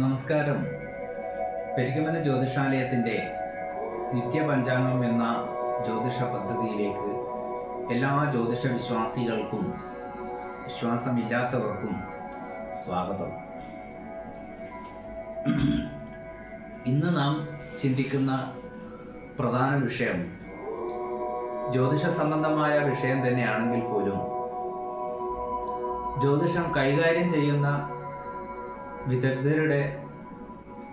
നമസ്കാരം. പെരിക്കമന ജ്യോതിഷാലയത്തിന്റെ നിത്യപഞ്ചാംഗം എന്ന ജ്യോതിഷ പദ്ധതിയിലേക്ക് എല്ലാ ജ്യോതിഷ വിശ്വാസികൾക്കും വിശ്വാസമില്ലാത്തവർക്കും സ്വാഗതം. ഇന്ന് നാം ചിന്തിക്കുന്ന പ്രധാന വിഷയം ജ്യോതിഷ സംബന്ധമായ വിഷയം തന്നെയാണെങ്കിൽ പോലും ജ്യോതിഷം കൈകാര്യം ചെയ്യുന്ന വിദഗ്ധരുടെ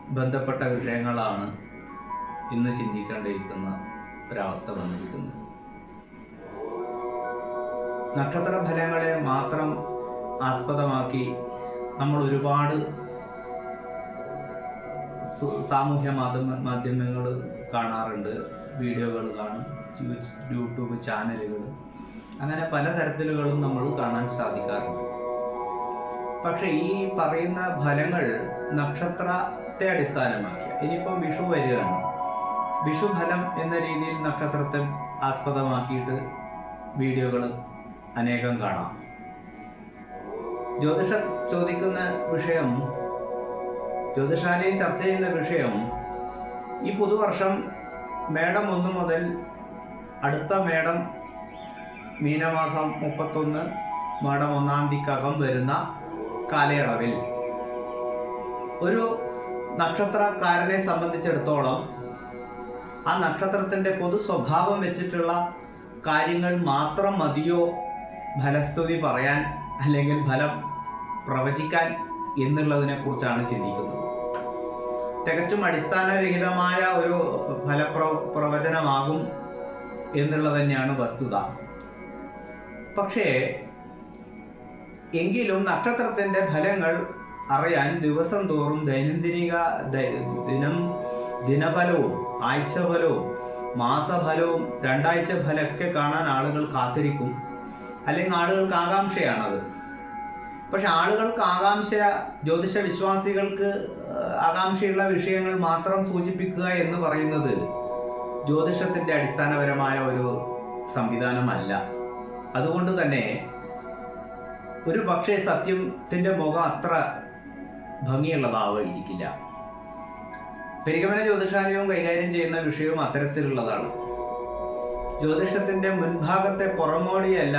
ബന്ധപ്പെട്ട വിഷയങ്ങളാണ് ഇന്ന് ചിന്തിക്കേണ്ടിയിരിക്കുന്ന ഒരവസ്ഥ വന്നിരിക്കുന്നത്. നക്ഷത്ര ഫലങ്ങളെ മാത്രം ആസ്പദമാക്കി നമ്മൾ ഒരുപാട് സാമൂഹ്യ മാധ്യമ മാധ്യമങ്ങൾ കാണാറുണ്ട്. വീഡിയോകൾ കാണും യൂട്യൂബ് ചാനലുകൾ. അങ്ങനെ പല തരത്തിലുകളും നമ്മൾ കാണാൻ സാധിക്കാറുണ്ട്. പക്ഷെ ഈ പറയുന്ന ഫലങ്ങൾ നക്ഷത്രത്തെ അടിസ്ഥാനമാക്കി. ഇനിയിപ്പോൾ വിഷു വരികയാണ്. വിഷു ഫലം എന്ന രീതിയിൽ നക്ഷത്രത്തെ ആസ്പദമാക്കിയിട്ട് വീഡിയോകൾ അനേകം കാണാം. ജ്യോതിഷ ചോദിക്കുന്ന വിഷയം ജ്യോതിഷാലയിൽ ചർച്ച ചെയ്യുന്ന വിഷയം ഈ പുതുവർഷം മേടം ഒന്ന് മുതൽ അടുത്ത മേടം മീനമാസം മുപ്പത്തൊന്ന് മേടം ഒന്നാം തീയതിക്കകം വരുന്ന കാലയളവിൽ. ഒരു നക്ഷത്രക്കാരനെ സംബന്ധിച്ചിടത്തോളം ആ നക്ഷത്രത്തിന്റെ പൊതു സ്വഭാവം വെച്ചിട്ടുള്ള കാര്യങ്ങൾ മാത്രം മതിയോ? ഫലസ്തുതി പറയാൻ അല്ലെങ്കിൽ ഫലം പ്രവചിക്കാൻ എന്നുള്ളതിനെക്കുറിച്ചാണ് ചിന്തിക്കുന്നത്. തികച്ചും അടിസ്ഥാനരഹിതമായ ഒരു ഫലപ്ര പ്രവചനമാകും എന്നുള്ളത് തന്നെയാണ് വസ്തുത. പക്ഷേ എങ്കിലും നക്ഷത്രത്തിന്റെ ഫലങ്ങൾ അറിയാൻ ദിവസം തോറും ദൈനംദിനിക ദിനം ദിനഫലവും ആഴ്ചഫലവും മാസഫലവും രണ്ടാഴ്ച ഫലമൊക്കെ കാണാൻ ആളുകൾ കാത്തിരിക്കും. അല്ലെങ്കിൽ ആളുകൾക്ക് ആകാംക്ഷയാണത്. പക്ഷെ ആളുകൾക്ക് ആകാംക്ഷ ജ്യോതിഷ വിശ്വാസികൾക്ക് ആകാംക്ഷയുള്ള വിഷയങ്ങൾ മാത്രം സൂചിപ്പിക്കുക എന്ന് പറയുന്നത് ജ്യോതിഷത്തിന്റെ അടിസ്ഥാനപരമായ ഒരു സംവിധാനമല്ല. അതുകൊണ്ട് തന്നെ ഒരു പക്ഷേ സത്യത്തിന്റെ മുഖം അത്ര ഭംഗിയുള്ളതാവായിരിക്കില്ല പെരികമന ജ്യോതിഷാലയവും കൈകാര്യം ചെയ്യുന്ന വിഷയവും അത്തരത്തിലുള്ളതാണ്. ജ്യോതിഷത്തിന്റെ മുൻഭാഗത്തെ പുറമോടിയല്ല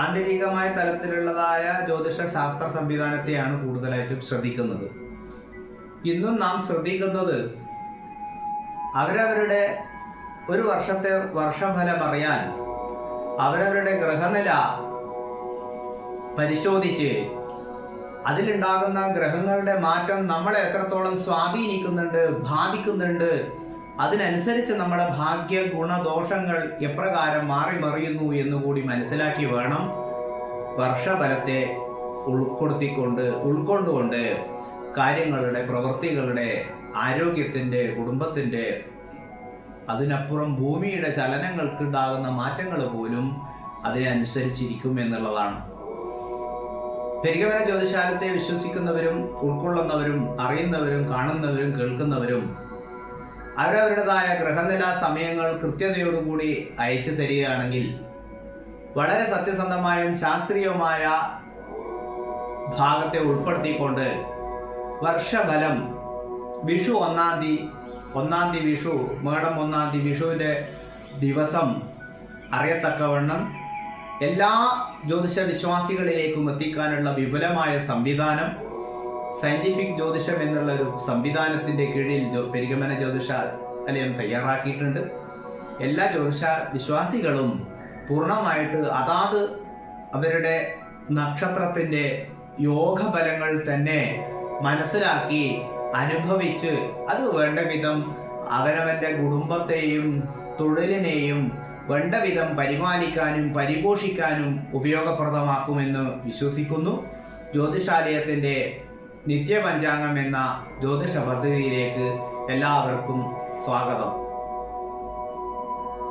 ആന്തരികമായ തലത്തിലുള്ളതായ ജ്യോതിഷ ശാസ്ത്ര സംവിധാനത്തെയാണ് കൂടുതലായിട്ടും ശ്രദ്ധിക്കുന്നത്. ഇന്നും നാം ശ്രദ്ധിക്കുന്നത് അവരവരുടെ ഒരു വർഷത്തെ വർഷഫലം അറിയാൻ അവരവരുടെ ഗ്രഹനില പരിശോധിച്ച് അതിലുണ്ടാകുന്ന ഗ്രഹങ്ങളുടെ മാറ്റം നമ്മളെ എത്രത്തോളം സ്വാധീനിക്കുന്നുണ്ട് ബാധിക്കുന്നുണ്ട് അതിനനുസരിച്ച് നമ്മുടെ ഭാഗ്യ ഗുണദോഷങ്ങൾ എപ്രകാരം മാറി മറിയുന്നു എന്നുകൂടി മനസ്സിലാക്കി വേണം വർഷഫലത്തെ ഉൾക്കൊടുത്തിക്കൊണ്ട് ഉൾക്കൊണ്ടുകൊണ്ട് കാര്യങ്ങളുടെ പ്രവൃത്തികളുടെ ആരോഗ്യത്തിന്റെ കുടുംബത്തിന്റെ അതിനപ്പുറം ഭൂമിയുടെ ചലനങ്ങൾക്കുണ്ടാകുന്ന മാറ്റങ്ങൾ പോലും അതിനനുസരിച്ചിരിക്കും എന്നുള്ളതാണ്. പെരികവന ജ്യോതിശാലത്തെ വിശ്വസിക്കുന്നവരും ഉൾക്കൊള്ളുന്നവരും അറിയുന്നവരും കാണുന്നവരും കേൾക്കുന്നവരും അവരവരുടേതായ ഗ്രഹനില സമയങ്ങൾ കൃത്യതയോടുകൂടി അയച്ചു തരികയാണെങ്കിൽ വളരെ സത്യസന്ധമായും ശാസ്ത്രീയവുമായ ഭാഗത്തെ ഉൾപ്പെടുത്തിക്കൊണ്ട് വർഷഫലം വിഷു ഒന്നാം തീയതി ഒന്നാം തീയതി വിഷു മേടം ഒന്നാം തീയതി വിഷുവിന്റെ ദിവസം അറിയത്തക്കവണ്ണം എല്ലാ ജ്യോതിഷ വിശ്വാസികളിലേക്കും എത്തിക്കാനുള്ള വിപുലമായ സംവിധാനം സയന്റിഫിക് ജ്യോതിഷം എന്നുള്ള ഒരു സംവിധാനത്തിന്റെ കീഴിൽ പെരിഗമന ജ്യോതിഷ ജ്യോതിഷാലയം തയ്യാറാക്കിയിട്ടുണ്ട്. എല്ലാ ജ്യോതിഷ വിശ്വാസികളും പൂർണമായിട്ട് അതാത് അവരുടെ നക്ഷത്രത്തിന്റെ യോഗഫലങ്ങൾ തന്നെ മനസ്സിലാക്കി അനുഭവിച്ച് അത് വേണ്ട വിധം അവനവന്റെ കുടുംബത്തെയും തൊഴിലിനെയും വേണ്ട വിധം പരിപാലിക്കാനും പരിപോഷിക്കാനും ഉപയോഗപ്രദമാക്കുമെന്ന് വിശ്വസിക്കുന്നു. ജ്യോതിഷാലയത്തിന്റെ നിത്യപഞ്ചാംഗം എന്ന ജ്യോതിഷ പദ്ധതിയിലേക്ക് എല്ലാവർക്കും സ്വാഗതം.